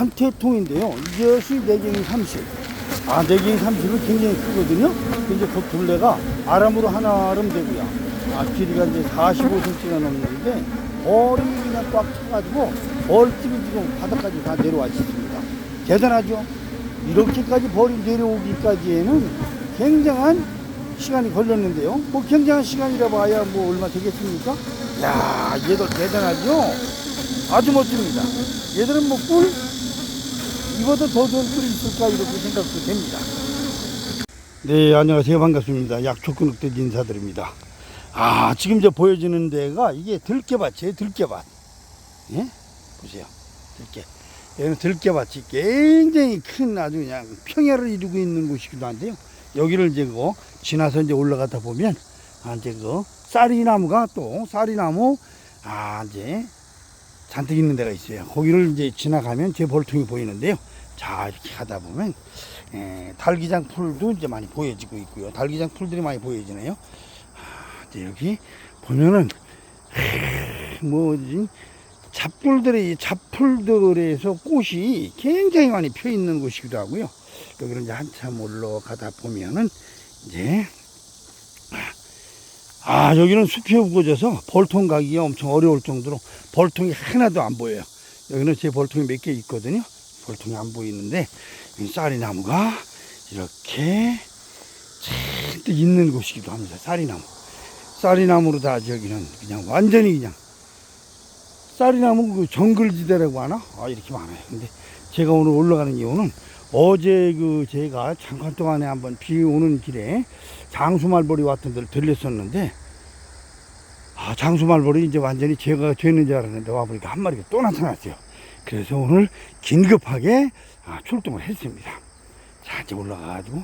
한 태통인데요. 이것이 내경이 30. 아, 내경이 30은 굉장히 크거든요. 근데 그 둘레가 아람으로 하나름 되고요. 아, 길이가 이제 45cm가 넘는데, 벌이 그냥 꽉 차가지고, 벌집이 지금 바닥까지 다 내려와 있습니다. 대단하죠? 이렇게까지 벌이 내려오기까지에는 굉장한 시간이 걸렸는데요. 뭐 굉장한 시간이라 봐야 뭐 얼마 되겠습니까? 야 얘들 대단하죠? 아주 멋집니다. 얘들은 뭐 꿀? 이보다 더 좋은 꿀이 있을까 이렇게 생각도 됩니다. 네, 안녕하세요. 반갑습니다. 약초근육대 인사드립니다. 아, 지금 저 보여지는 데가 이게 들깨밭이에요. 들깨밭. 예? 보세요. 들깨. 여기는 들깨밭이 굉장히 큰 아주 그냥 평야를 이루고 있는 곳이기도 한데요. 여기를 이제 그 지나서 이제 올라가다 보면 아 이제 그 쌀이나무가 또 쌀이나무 아 이제 잔뜩 있는 데가 있어요. 거기를 이제 지나가면 제 볼통이 보이는데요. 자 이렇게 가다 보면 에, 달기장 풀도 이제 많이 보여지고 있고요. 달기장 풀들이 많이 보여지네요. 아, 이제 여기 보면은 뭐지 잡풀들이 잡풀들에서 꽃이 굉장히 많이 펴 있는 곳이기도 하고요. 여기를 이제 한참 올라가다 보면은 이제 아 여기는 숲이 우거져서 벌통 가기가 엄청 어려울 정도로 벌통이 하나도 안 보여요. 여기는 제 벌통이 몇 개 있거든요. 벌통이 안 보이는데 이 쌀이나무가 이렇게 잔뜩 있는 곳이기도 합니다. 쌀이나무. 쌀이나무로 다 저기는 그냥 완전히 그냥 쌀이나무 그 정글지대라고 하나? 아 이렇게 많아요. 근데 제가 오늘 올라가는 이유는 어제 그 제가 잠깐 동안에 한번 비 오는 길에 장수말벌이 왔던 데를 들렸었는데 아 장수말벌이 이제 완전히 제가 되는 줄 알았는데 와보니까 한 마리가 또 나타났어요. 그래서 오늘 긴급하게 아, 출동을 했습니다. 자 이제 올라가가지고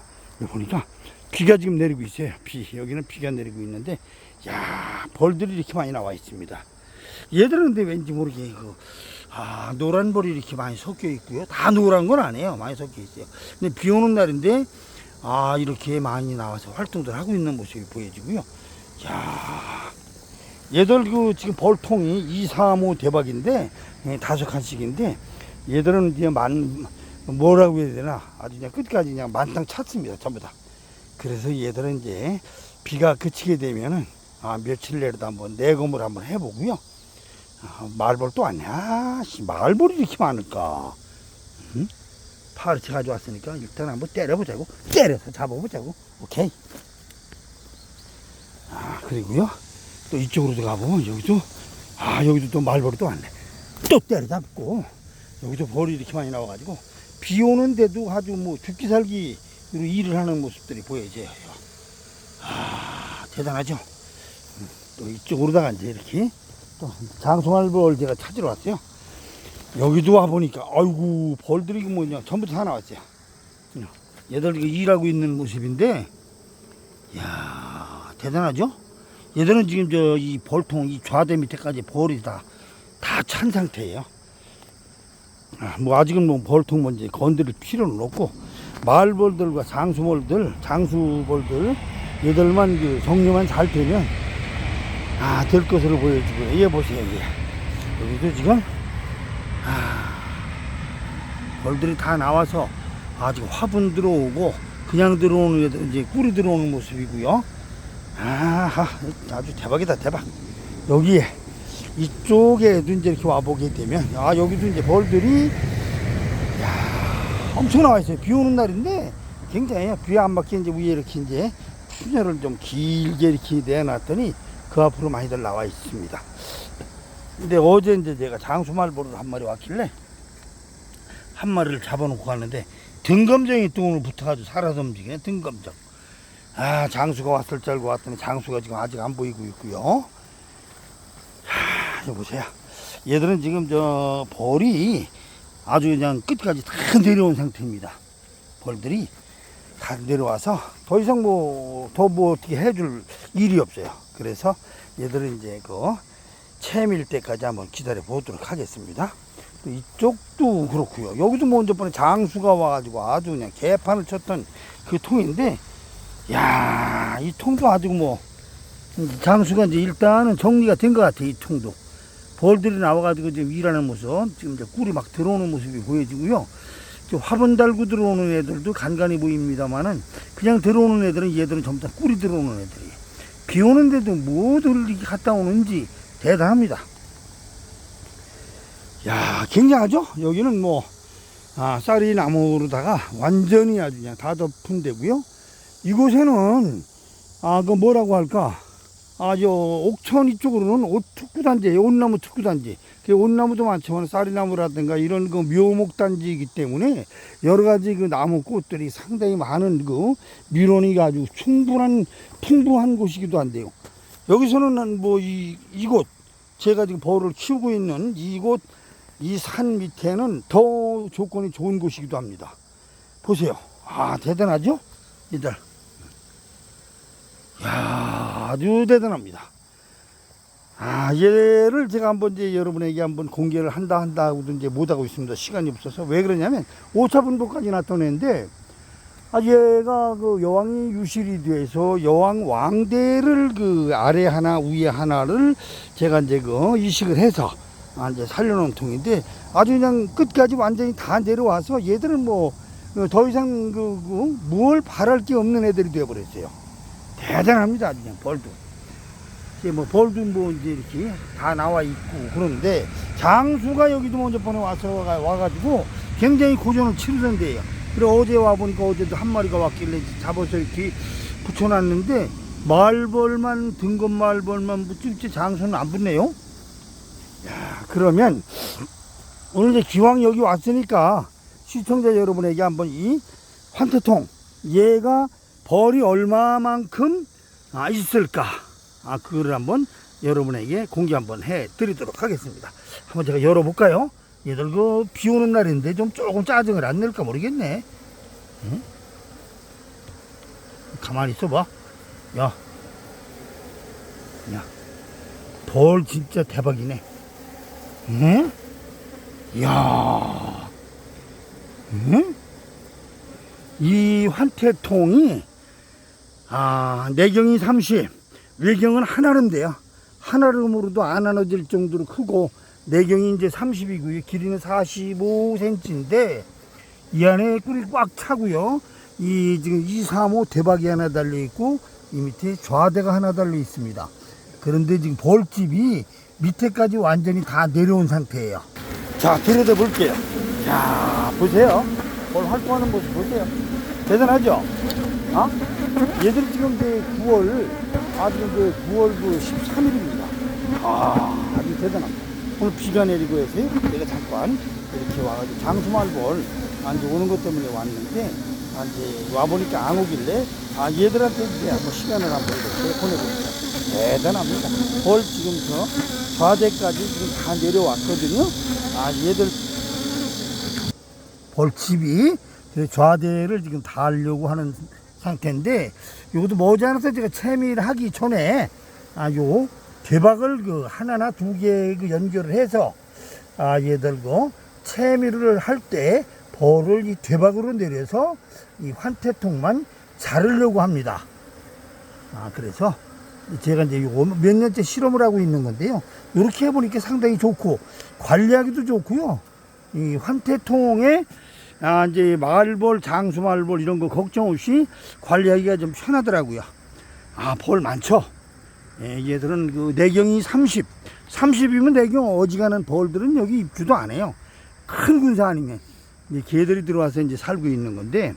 보니까 비가 지금 내리고 있어요. 비 여기는 비가 내리고 있는데 야 벌들이 이렇게 많이 나와 있습니다. 얘들은 근데 왠지 모르게 그, 아, 노란 벌이 이렇게 많이 섞여 있고요. 다 노란 건 아니에요. 많이 섞여 있어요. 근데 비 오는 날인데, 아, 이렇게 많이 나와서 활동들 하고 있는 모습이 보여지고요. 야 얘들 그 지금 벌통이 2, 3, 5 대박인데, 예, 다섯 칸씩인데, 얘들은 이제 만, 뭐라고 해야 되나. 아주 그냥 끝까지 그냥 만땅 찼습니다. 전부 다. 그래서 얘들은 이제 비가 그치게 되면은, 아, 며칠 내로도 한번 내검을 한번 해보고요. 아, 말벌 또? 씨, 말벌이 이렇게 많을까? 응? 파르치 가져왔으니까 일단 한번 때려보자고. 때려서 잡아보자고. 오케이. 아, 그리고요. 또 이쪽으로 가보면 여기도, 아, 여기도 또 말벌이 또 왔네. 또 때려잡고. 여기도 벌이 이렇게 많이 나와가지고. 비 오는데도 아주 뭐 죽기 살기로 일을 하는 모습들이 보여져요. 아, 대단하죠? 음, 또 이쪽으로다가 이제 이렇게 또 장수말벌 제가 찾으러 왔어요. 여기도 와 보니까 아이고 벌들이 뭐냐 전부 다. 그냥 얘들 일하고 있는 모습인데, 야 대단하죠? 얘들은 지금 저 이 벌통 이 좌대 밑에까지 벌이 다 다 찬 상태예요. 아, 뭐 아직은 뭐 벌통 뭔지 건드릴 필요는 없고 말벌들과 장수벌들, 장수벌들 얘들만 그 정리만 잘 되면 아, 될 것으로 보여지고요. 얘 보세요, 얘. 여기도 지금, 아, 벌들이 다 나와서 아직 화분 들어오고, 그냥 들어오는 이제 꿀이 들어오는 모습이고요. 아하, 아주 대박이다, 대박. 여기에, 이쪽에도 이제 이렇게 와보게 되면, 아, 여기도 이제 벌들이, 야 엄청 나와 있어요. 비 오는 날인데, 굉장히 비안 맞게 이제 위에 이렇게 이제, 푸녀를 좀 길게 이렇게 내놨더니, 그 앞으로 많이들 나와 있습니다. 근데 어제 이제 제가 장수말보를 한 마리 왔길래 한 마리를 잡아놓고 갔는데 등검정이 또 오늘 붙어가지고 살아서 움직이네 등검정. 아 장수가 왔을 줄 알고 왔더니 장수가 지금 아직 안 보이고 있고요. 하, 여기 보세요. 얘들은 지금 저 벌이 아주 그냥 끝까지 다 내려온 상태입니다. 벌들이 다 내려와서 더 이상 뭐 더뭐 어떻게 해줄 일이 없어요. 그래서 얘들은 이제 그 채밀 때까지 한번 기다려 보도록 하겠습니다. 또 이쪽도 그렇고요. 여기도 먼저 번에 장수가 와가지고 아주 그냥 개판을 쳤던 그 통인데, 야, 이 통도 아주 뭐 장수가 이제 일단은 정리가 된 것 같아. 이 통도 벌들이 나와가지고 지금 일하는 모습, 지금 이제 꿀이 막 들어오는 모습이 보여지고요. 저 화분 달고 들어오는 애들도 간간히 보입니다만은 그냥 들어오는 애들은 얘들은 다 꿀이 들어오는 애들이에요. 비 오는데도 뭐들 이렇게 갔다 오는지 대단합니다. 야, 굉장하죠? 여기는 뭐, 아, 쌀이 나무로다가 완전히 아주 그냥 다 덮은 데고요. 이곳에는, 아, 그 뭐라고 할까? 아, 저, 옥천 이쪽으로는 옷 특구단지예요. 온나무 특구단지. 그 온나무도 많지만 쌀이나무라든가 이런 그 묘목단지이기 때문에 여러 가지 그 나무 꽃들이 상당히 많은 그 밀원이 아주 충분한, 풍부한 곳이기도 한데요. 여기서는 뭐 이, 이곳, 제가 지금 벌을 키우고 있는 이곳, 이 산 밑에는 더 조건이 좋은 곳이기도 합니다. 보세요. 아, 대단하죠? 이들. 야 아주 대단합니다. 아, 얘를 제가 한번 이제 여러분에게 한번 공개를 한다 한다 하고도 이제 못하고 있습니다. 시간이 없어서. 왜 그러냐면, 5차 분도까지 나타내는데, 아, 얘가 그 여왕이 유실이 돼서 여왕 왕대를 그 아래 하나, 위에 하나를 제가 이제 그 이식을 해서 아, 이제 살려놓은 통인데 아주 그냥 끝까지 완전히 다 내려와서 얘들은 뭐 더 이상 그, 그, 뭘 바랄 게 없는 애들이 되어버렸어요. 대단합니다. 아주 그냥 벌도. 이제 뭐 벌도 뭐 이제 이렇게 다 나와 있고 그런데 장수가 여기도 먼저 번에 와서 와- 와가지고 굉장히 고전을 치르던데요. 그리고 어제 와 보니까 어제도 한 마리가 왔길래 잡아서 이렇게 붙여놨는데 말벌만 등급 말벌만 붙지 장수는 안 붙네요. 야 그러면 오늘 이제 기왕 여기 왔으니까 시청자 여러분에게 한번 이 환태통 얘가 벌이 얼마만큼 아, 있을까? 아 그거를 한번 여러분에게 공개 한번 해 드리도록 하겠습니다. 한번 제가 열어볼까요 얘들 그 비 오는 날인데 좀 조금 짜증을 안 낼까 모르겠네 응? 가만히 있어봐 야, 야, 벌 진짜 대박이네. 응? 야, 응? 이 환태통이 아 내경이 30, 외경은 한아름 돼요. 한아름으로도 안 나눠질 정도로 크고 내경이 이제 30이고요. 길이는 45cm인데 이 안에 꿀이 꽉 차고요. 이 지금 2, 3, 5 대박이 하나 달려 있고 이 밑에 좌대가 하나 달려 있습니다. 그런데 지금 벌집이 밑에까지 완전히 다 내려온 상태예요. 자, 들여다 볼게요. 자, 보세요. 벌 활동하는 모습 보세요. 대단하죠? 어? 얘들 지금 이제 9월, 아, 지금 그 9월 그 13일입니다. 아, 아주 대단합니다. 오늘 비가 내리고 해서요. 내가 잠깐 이렇게 와가지고 장수말벌 아, 이제 오는 것 때문에 왔는데, 아, 이제 와보니까 안 오길래, 아, 얘들한테 이제 한번 시간을 한번 이렇게 보내봅니다. 대단합니다. 벌 지금 저 좌대까지 지금 다 내려왔거든요. 아, 얘들 벌집이 그 좌대를 지금 다 하려고 하는 상태인데, 요것도 머지않아서 제가 채밀하기 전에, 아, 요 대박을 그 하나나 두 개 그 연결을 해서, 아, 얘들 그 채밀을 할때 벌을 이 대박으로 내려서 이 환태통만 자르려고 합니다. 아, 그래서 제가 이제 요거 몇 년째 실험을 하고 있는 건데요. 이렇게 해보니까 상당히 좋고, 관리하기도 좋고요. 이 환태통에 아, 이제 말벌, 장수말벌 이런 거 걱정 없이 관리하기가 좀 편하더라고요. 아, 벌 많죠? 예, 얘들은 그 내경이 30. 30이면 내경 어지간한 벌들은 여기 입주도 안 해요. 큰 군사 아니면. 이제 개들이 들어와서 이제 살고 있는 건데,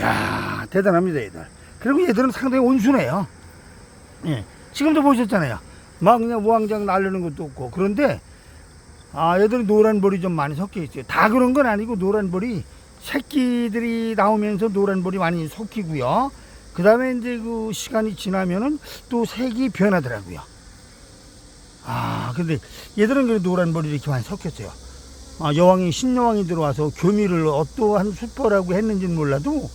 야 대단합니다, 얘들. 그리고 얘들은 상당히 온순해요. 예, 지금도 보셨잖아요. 막 그냥 무왕장 날르는 것도 없고. 그런데, 아, 얘들은 노란 벌이 좀 많이 섞여 있어요. 다 그런 건 아니고, 노란 벌이, 새끼들이 나오면서 노란 벌이 많이 섞이고요. 그 다음에 이제 그 시간이 지나면은 또 색이 변하더라고요. 아, 근데 얘들은 그 노란 벌이 이렇게 많이 섞였어요. 아, 여왕이, 신여왕이 들어와서 교미를 어떠한 수퍼라고 했는지는 몰라도,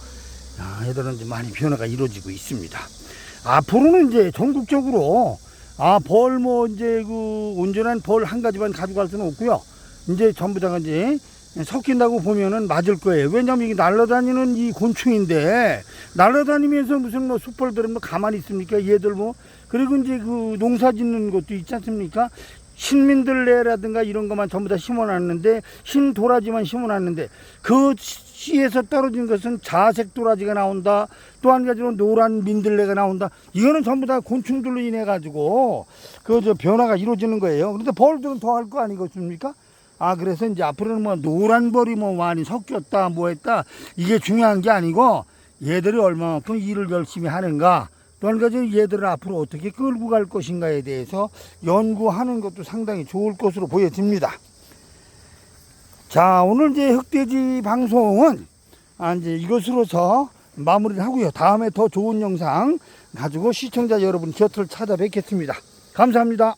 아, 얘들은 이제 많이 변화가 이루어지고 있습니다. 앞으로는 이제 전국적으로 아, 벌 뭐 이제 그 온전한 벌 한 가지만 가져갈 수는 없고요. 이제 전부 다가 이제 섞인다고 보면은 맞을 거예요. 왜냐면 이게 날아다니는 이 곤충인데 날아다니면서 무슨 뭐 숯벌들은 뭐 가만히 있습니까? 얘들 뭐 그리고 이제 그 농사 짓는 것도 있지 않습니까? 신민들레라든가 이런 것만 전부 다 심어놨는데 흰 도라지만 심어놨는데 그 씨에서 떨어진 것은 자색 도라지가 나온다 또 한 가지로 노란 민들레가 나온다 이거는 전부 다 곤충들로 인해 가지고 그 저 변화가 이루어지는 거예요 그런데 벌들은 더 할 거 아니겠습니까 아 그래서 이제 앞으로는 뭐 노란 벌이 뭐 많이 섞였다 뭐 했다 이게 중요한 게 아니고 얘들이 얼마만큼 일을 열심히 하는가 또한 가지 얘들을 앞으로 어떻게 끌고 갈 것인가에 대해서 연구하는 것도 상당히 좋을 것으로 보여집니다. 자, 오늘 이제 흑돼지 방송은 아, 이제 이것으로서 마무리를 하고요. 다음에 더 좋은 영상 가지고 시청자 여러분 곁을 찾아뵙겠습니다. 감사합니다.